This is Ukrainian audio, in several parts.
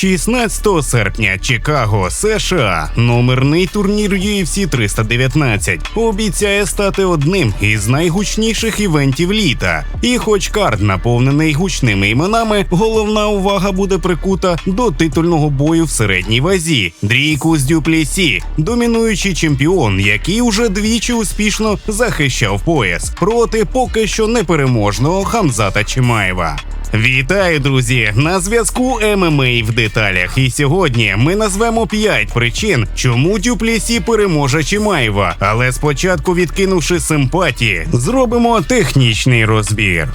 16 серпня Чикаго, США, номерний турнір UFC 319 обіцяє стати одним із найгучніших івентів літа. І, хоч карт наповнений гучними іменами, головна увага буде прикута до титульного бою в середній вазі. Дрійкус Дюплісі, домінуючий чемпіон, який уже двічі успішно захищав пояс проти поки що непереможного Хамзата Чимаєва. Вітаю, друзі! На зв'язку ММА в деталях. І сьогодні ми назвемо 5 причин, чому Дюплісі переможе Чимаєва. Але спочатку, відкинувши симпатії, зробимо технічний розбір.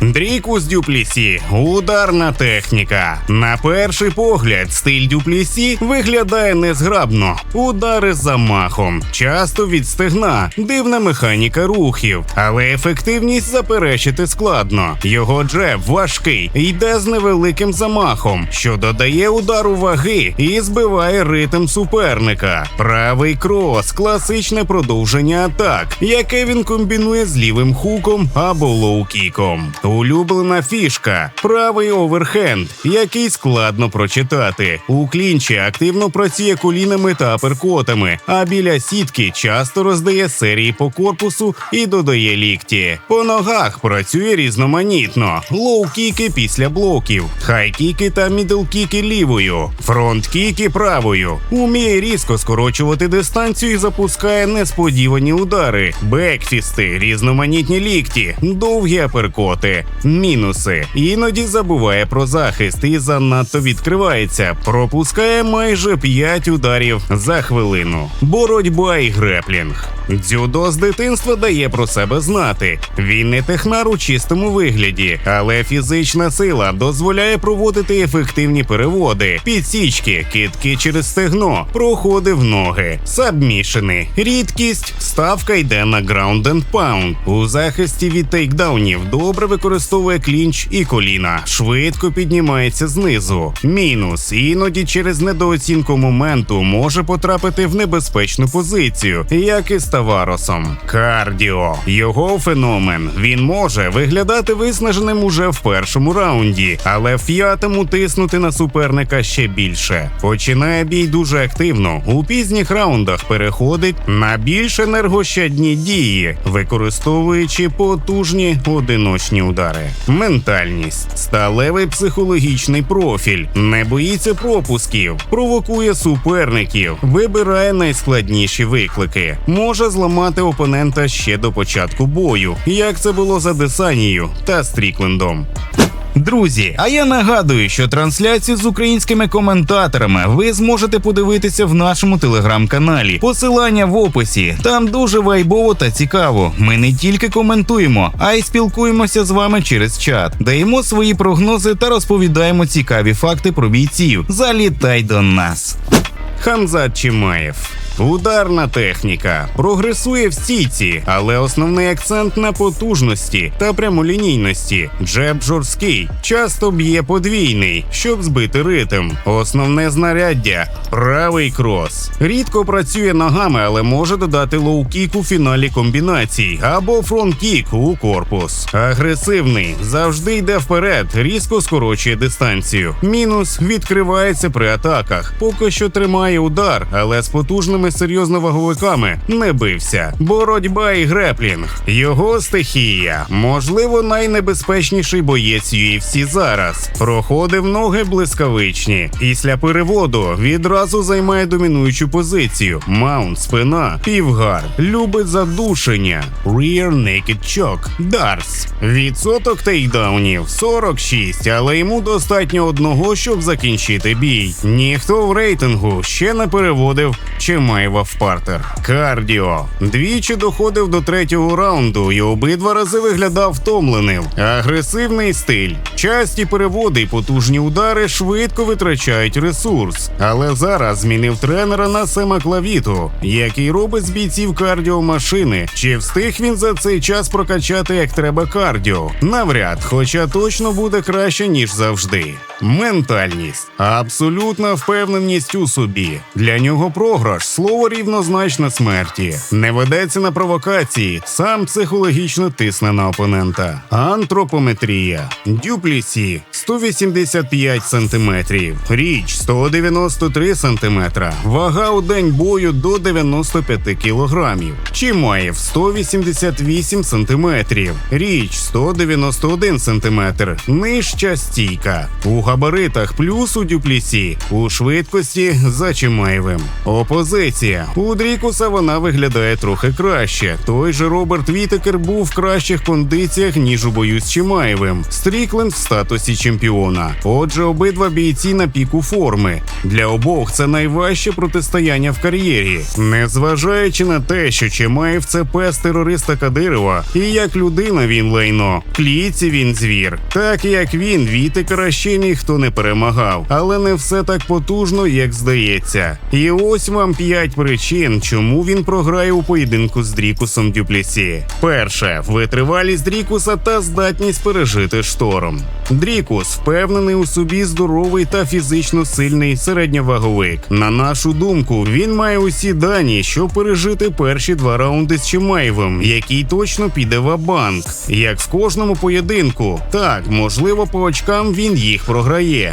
Дрікус Дюплісі ударна техніка. На перший погляд, стиль Дюплісі виглядає незграбно. Удари з замахом, часто від стегна, дивна механіка рухів, але ефективність заперечити складно. Його джеб важкий, йде з невеликим замахом, що додає удару ваги і збиває ритм суперника. Правий крос класичне продовження атак, яке він комбінує з лівим хуком або лоу-кіком. Улюблена фішка правий оверхенд, який складно прочитати. У клінчі активно працює колінами та аперкотами, а біля сітки часто роздає серії по корпусу і додає лікті. По ногах працює різноманітно: лоу-кіки після блоків, хай-кіки та мідл-кіки лівою, фронт-кіки правою. Уміє різко скорочувати дистанцію і запускає несподівані удари, бекфісти, різноманітні лікті, довгі аперкоти. Мінуси іноді забуває про захист і занадто відкривається. Пропускає майже 5 ударів за хвилину. Боротьба і греплінг. Дзюдо з дитинства дає про себе знати. Він не технар у чистому вигляді, але фізична сила дозволяє проводити ефективні переводи, підсічки, китки через стегно, проходи в ноги, сабмішини, рідкість, ставка йде на граунд енд паунд. У захисті від тейкдаунів добре використовує клінч і коліна, швидко піднімається знизу. Мінус іноді через недооцінку моменту може потрапити в небезпечну позицію, як і з Таваросом. Кардіо його феномен. Він може виглядати виснаженим уже в першому раунді, але в п'ятому тиснути на суперника ще більше. Починає бій дуже активно. У пізніх раундах переходить на більш енергощадні дії, використовуючи потужні одиночні удари. Ментальність, сталевий психологічний профіль, не боїться пропусків, провокує суперників, вибирає найскладніші виклики, може зламати опонента ще до початку бою, як це було за Десанією та Стріклендом. Друзі, а я нагадую, що трансляцію з українськими коментаторами ви зможете подивитися в нашому телеграм-каналі. Посилання в описі. Там дуже вайбово та цікаво. Ми не тільки коментуємо, а й спілкуємося з вами через чат, даємо свої прогнози та розповідаємо цікаві факти про бійців. Залітай до нас. Хамзат Чимаєв. Ударна техніка прогресує в стійці, але основний акцент на потужності та прямолінійності. Джеб жорсткий, часто б'є подвійний, щоб збити ритм. Основне знаряддя правий крос. Рідко працює ногами, але може додати лоу-кік у фіналі комбінацій або фронт-кік у корпус. Агресивний завжди йде вперед, різко скорочує дистанцію. Мінус відкривається при атаках. Поки що тримає удар, але з потужними серйозно ваговиками не бився. Боротьба і греплінг. Його стихія. Можливо, найнебезпечніший боєць UFC зараз. Проходив ноги блискавичні. Після переводу відразу займає домінуючу позицію. Маунт, спина, півгар. Любить задушення. Rear Naked Choke. Дарс. Відсоток тейкдаунів 46, але йому достатньо одного, щоб закінчити бій. Ніхто в рейтингу ще не переводив Чимаєва в партер. Кардіо. Двічі доходив до третього раунду і обидва рази виглядав втомленим. Агресивний стиль. Часті переводи і потужні удари швидко витрачають ресурс. Але зараз змінив тренера на Сема Клавіту, який робить з бійців кардіомашини. Чи встиг він за цей час прокачати як треба кардіо? Навряд, хоча точно буде краще ніж завжди. Ментальність, абсолютна впевненість у собі. Для нього програш слово рівнозначне смерті. Не ведеться на провокації, сам психологічно тисне на опонента. Антропометрія, дюплісі 185 см, річ 193 см, вага у день бою до 95 кг. Чимаєв 188 см, річ 191 см, нижча стійка. У габаритах плюс у дюплісі, у швидкості за Чимаєвим. Опозиція. У Дрікуса вона виглядає трохи краще. Той же Роберт Вітекер був в кращих кондиціях, ніж у бою з Чимаєвим. Стрікленд в статусі чемпіона. Отже, обидва бійці на піку форми. Для обох це найважче протистояння в кар'єрі. Незважаючи на те, що Чимаєв це пес терориста Кадирова, і як людина він лайно, в клітці він звір. Так як він, Вітекера ще ніхто не перемагав, але не все так потужно, як здається. І ось вам п'ять причин, чому він програє у поєдинку з Дрікусом Дюплісі. Перше витривалість Дрікуса та здатність пережити шторм. Дрікус впевнений у собі здоровий та фізично сильний середньоваговик. На нашу думку, він має усі дані, щоб пережити перші два раунди з Чимаєвим, який точно піде в банк як в кожному поєдинку. Так, можливо, по очкам він їх програє,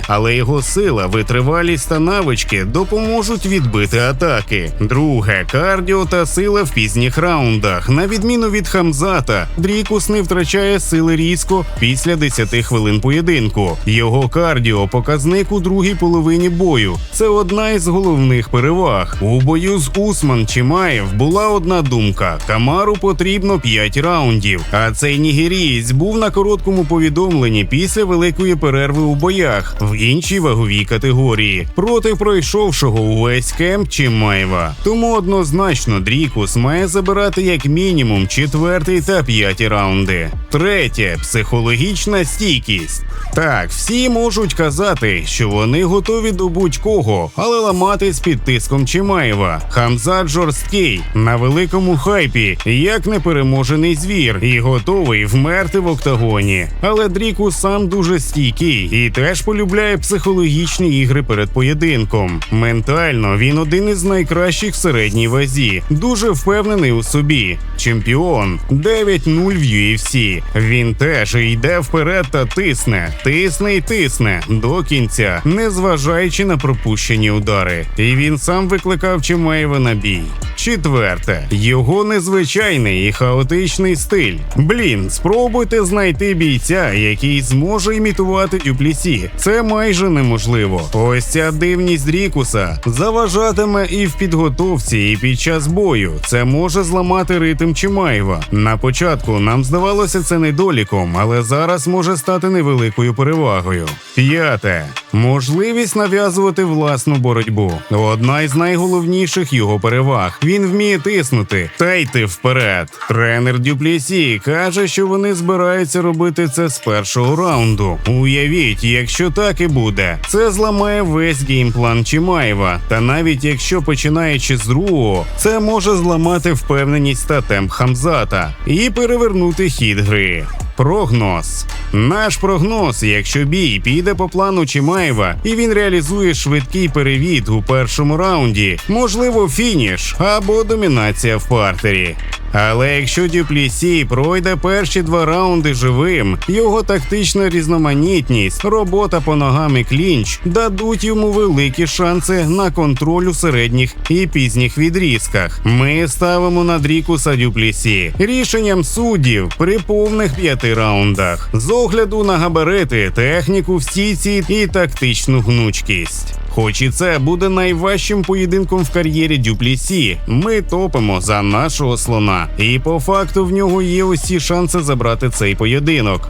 але його сила, витривалість та навички допоможуть відбити атаки. Друге кардіо та сила в пізніх раундах. На відміну від Хамзата, Дрікус не втрачає сили різко після 10 хвилин поєдинку. Його кардіо показник у другій половині бою. Це одна із головних переваг. У бою з Усман Чимаєв була одна думка: Камару потрібно 5 раундів. А цей нігерієць був на короткому повідомленні після великої перерви у боях в іншій ваговій категорії проти пройшовшого увесь кемп Чимаєва. Тому однозначно Дрікус має забирати як мінімум четвертий та п'яті раунди. Третє психологічна стійкість. Так, всі можуть казати, що вони готові до будь-кого, але ламатись під тиском Чимаєва. Хамзат жорсткий на великому хайпі, як непереможений звір, і готовий вмерти в октагоні. Але Дріку сам дуже стійкий і теж полюбляє психологічні ігри перед поєдинком. Ментально він один із найкращих в середній вазі, дуже впевнений у собі. Чемпіон 9-0 в UFC. Він теж йде вперед та тисне, тисне і тисне до кінця, незважаючи на пропущені удари. І він сам викликав Чимаєва на бій. Четверте, його незвичайний і хаотичний стиль. Блін, спробуйте знайти бійця, який зможе імітувати дюплісі. Це майже неможливо. Ось ця дивність Рікуса заважатиме і в підготовці, і під час бою. Це може зламати ритм Чимаєва. На початку нам здавалося це недоліком, але зараз може стати невеликою перевагою. П'яте можливість нав'язувати власну боротьбу. Одна із найголовніших його переваг. Він вміє тиснути та йти вперед. Тренер Дюплісі каже, що вони збираються робити це з першого раунду. Уявіть, якщо так і буде, це зламає весь геймплан Чимаєва. Та навіть якщо починаючи з другого, це може зламати впевненість та темп Хамзата і перевернути хід гри. Прогноз. Наш прогноз, якщо бій піде по плану Чимаєва і він реалізує швидкий перевід у першому раунді, можливо, фініш або домінація в партері. Але якщо Дюплісі пройде перші два раунди живим, його тактична різноманітність, робота по ногам і клінч дадуть йому великі шанси на контроль у середніх і пізніх відрізках. Ми ставимо на Дрікуса Дюплісі рішенням суддів при повних п'яти раундах з огляду на габарити, техніку в стійці і тактичну гнучкість. Хоч і це буде найважчим поєдинком в кар'єрі Дюплісі, ми топимо за нашого слона, і по факту в нього є усі шанси забрати цей поєдинок.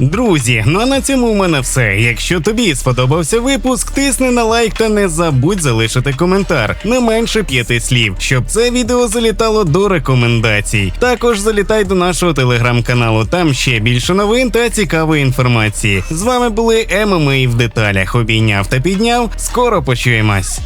Друзі, ну а на цьому у мене все. Якщо тобі сподобався випуск, тисни на лайк та не забудь залишити коментар не менше п'яти слів, щоб це відео залітало до рекомендацій. Також залітай до нашого телеграм-каналу, там ще більше новин та цікавої інформації. З вами були ММА в деталях. Обійняв та підняв. Скоро почуємось.